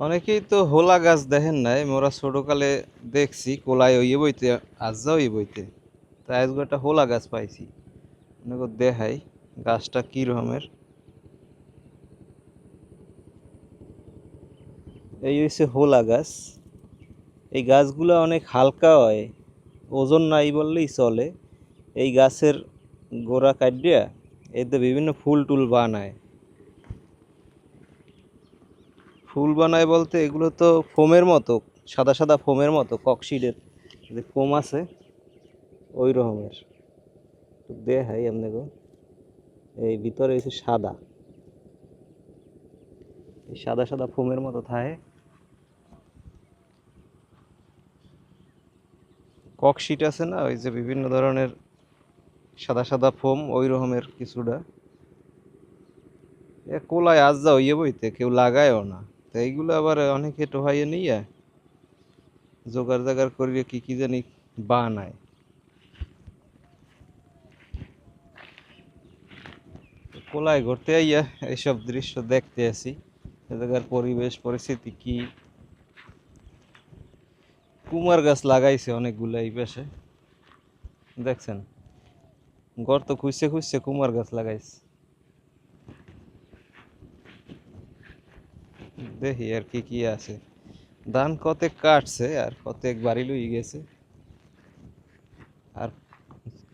অনেকেই তো হোলা গাছ দেখেন নাই মোরা ছোটকালে দেখছি, কোলায় ওই বইতে আজ্জা ওই বইতে। তাই আজকে একটা হোলা গাছ পাইছি। আপনাকে দেখাই, গাছটা কি রকমের। এই হচ্ছে হোলা গাছ। এই গাছগুলো অনেক হালকা হয়, ওজন নাই বললেই চলে। এই গাছের গোড়া কাটিয়া এতে বিভিন্ন ফুল টুল বানায়। ফুল বানায় বলতে এগুলো তো ফোমের মতো, সাদা সাদা ফোমের মতো ককশিটের যে ফোম আছে, ওই রকমের। তো দেখাই আপনাকে। এই ভিতরে হচ্ছে সাদা। এই সাদা সাদা ফোমের মতো থাকে। ককশিট আছে না, ওই যে বিভিন্ন ধরনের সাদা সাদা ফোম, ওই রকমের কিছুটা। এ কোলায় আজ যা হইয়ে বইতে কেউ লাগায়ও না। তো এইগুলো আবার অনেকে টোহাইয়ে নিয়ে জোগাড় জাগার করিয়ে কি কি জানি বানায়। কোলায় ঘুরতে আইয়া এইসব দৃশ্য দেখতে আসি। জায়গার পরিবেশ, পরিস্থিতি কি? কুমার গাছ লাগাইছে অনেকগুলো এই পাশে। দেখছেন? গর্ত খুঁজছে খুঁজছে কুমার গাছ লাগাইছে। দেখি আর কি কি আছে। ধান কতেক কাটছে আর কতেক বাড়ি লই গেছে। আর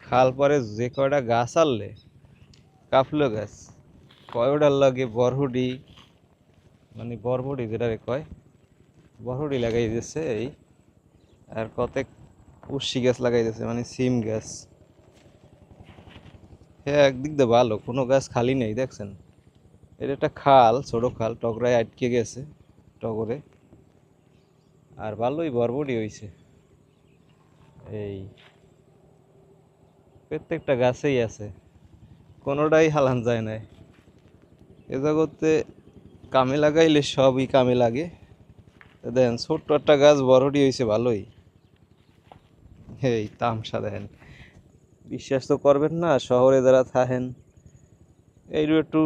খাল পরে যে কয়টা গাছ আনলে কাফলো গাছ। কয়টার লাগে বরহুডি মানে বরবডি যেটারে কয়, বরহুডি লাগাই দিয়েছে এই। আর কতেক উর্সি গাছ লাগাই দিয়েছে মানে সিম গাছ। হ্যাঁ একদিক দিয়ে ভালো, কোনো গাছ খালি নেই, দেখছেন? এটা একটা খাল, ছোট খাল, টগরায় আটকে গেছে, টগরে। আর ভালোই বরবডি হইছে। এই প্রত্যেকটা গাছেই আছে, কোনোটাই হালান যায় নাই। এ জগতে কামে লাগাইলে সবই কামে লাগে। তো দেখেন ছোট্ট একটা গাছ বড়টি হয়েছে ভালোই। এই তামসা দেখেন বিশ্বাস তো করবেন না, শহরে যারা থাকেন এইটু একটু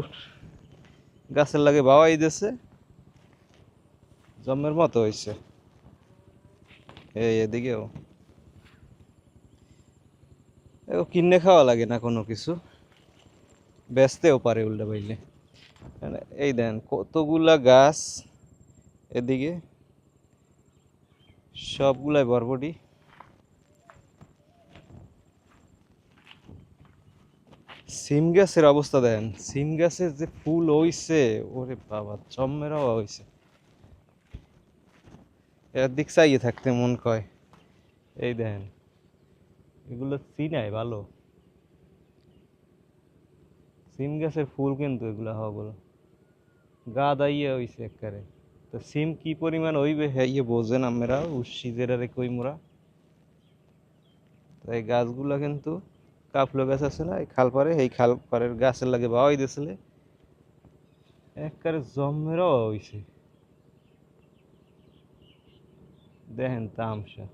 গাছের লাগে বাবাই দিয়েছে জমের মতো হয়েছে এই এদিকেও কিনে খাওয়া লাগে না কোনো কিছু। বেচতেও পারে উল্টা পাইলে। মানে এই দেন কতগুলা গাছ এদিকে। সবগুলাই বরবটি। সিম গাছের অবস্থা দেন সিম গাছের যে ফুল হইছে, ওরে বাবা চম্মেরাও হইছে। এর দিক চাইয়ে থাকতে মন কয়। এই দেখেন, এগুলো চিনাই ভালো। সিম গাছের ফুল কিন্তু এগুলো হওয়াগুলো গা দাইয়ে হইছে একবারে। তো সিম কি পরিমাণ হইবে হ্যাঁ ইয়ে বোঝেন আমরা উসি যেটারে কই মোরা তো এই গাছগুলো কিন্তু কাফলো গাছ আছে না, এই খাল পারে এই খাল পারের গাছের লাগে বাওয়াই দিয়েছিলে একবারে জমেরও হয়েছে দেখেন তামসা।